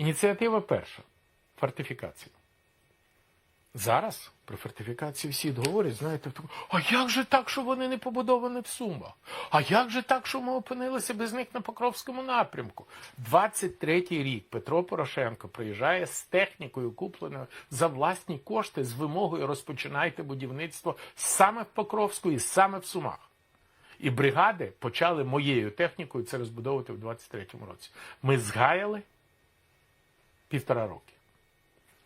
Ініціатива перша фортифікація. Зараз про фортифікацію всі говорять, знаєте, а як же так, що вони не побудовані в Сумах? А як же так, що ми опинилися без них на Покровському напрямку? 23-й рік Петро Порошенко приїжджає з технікою, купленою за власні кошти, з вимогою розпочинайте будівництво саме в Покровську і саме в Сумах. І бригади почали моєю технікою це розбудовувати в 23-му році. Ми згаяли півтора роки.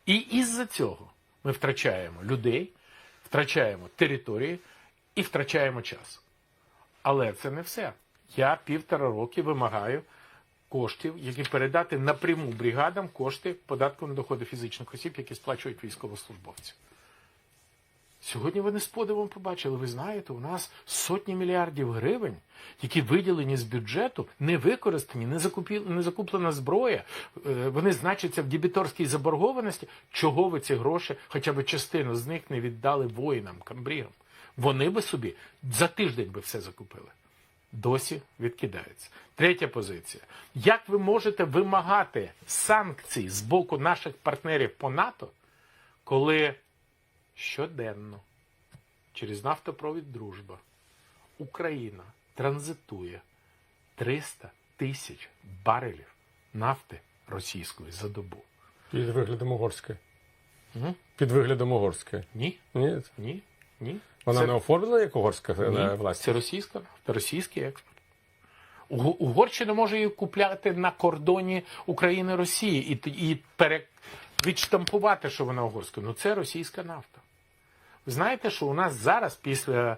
І із-за цього ми втрачаємо людей, втрачаємо території і втрачаємо час. Але це не все. Я півтора роки вимагаю коштів, які передати напряму бригадам кошти податку на доходи фізичних осіб, які сплачують військовослужбовці. Сьогодні ви не з подивом побачили, ви знаєте, у нас сотні мільярдів гривень, які виділені з бюджету, не використані, не, закупі... не закуплена зброя, е, вони значаться в дебіторській заборгованості. Чого ви ці гроші, хоча б частину з них не віддали воїнам, камбрігам? Вони би собі за тиждень би все закупили. Досі відкидається. Третя позиція. Як ви можете вимагати санкцій з боку наших партнерів по НАТО, коли щоденно через нафтопровід Дружба Україна транзитує 300 тисяч барелів нафти російської за добу. Під виглядом угорської. М? Під виглядом угорської. Ні, Ні. ні, ні. Вона Це- не оформлена як угорська Ні, е. Це російська нафта, російський експорт. Угорщина може її купляти на кордоні України Росії і, і пере... відштампувати, що вона угорська. Ну це російська нафта. Ви знаєте, що у нас зараз, після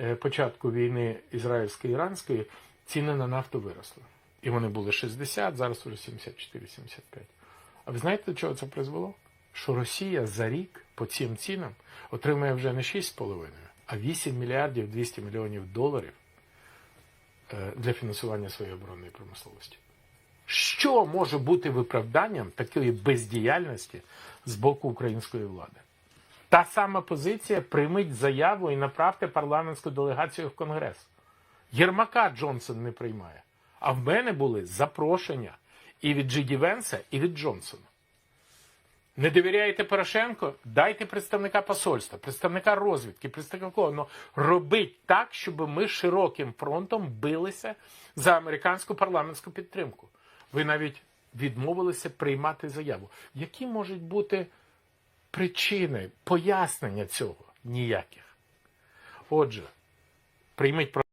е, початку війни ізраїльсько-іранської, ціни на нафту виросли. І вони були 60, зараз уже 74-75. А ви знаєте, до чого це призвело? Що Росія за рік по цим цінам отримує вже не 6,5, а 8 мільярдів 200 мільйонів доларів е, для фінансування своєї оборонної промисловості. Що може бути виправданням такої бездіяльності з боку української влади? Та сама позиція прийміть заяву і направте парламентську делегацію в Конгрес. Єрмака Джонсон не приймає. А в мене були запрошення і від Джиді Венса, і від Джонсона. Не довіряєте Порошенко? Дайте представника посольства, представника розвідки, представника кого. Ну, робіть так, щоб ми широким фронтом билися за американську парламентську підтримку. Ви навіть відмовилися приймати заяву. Які можуть бути причини, пояснення цього? Ніяких. Отже, прийміть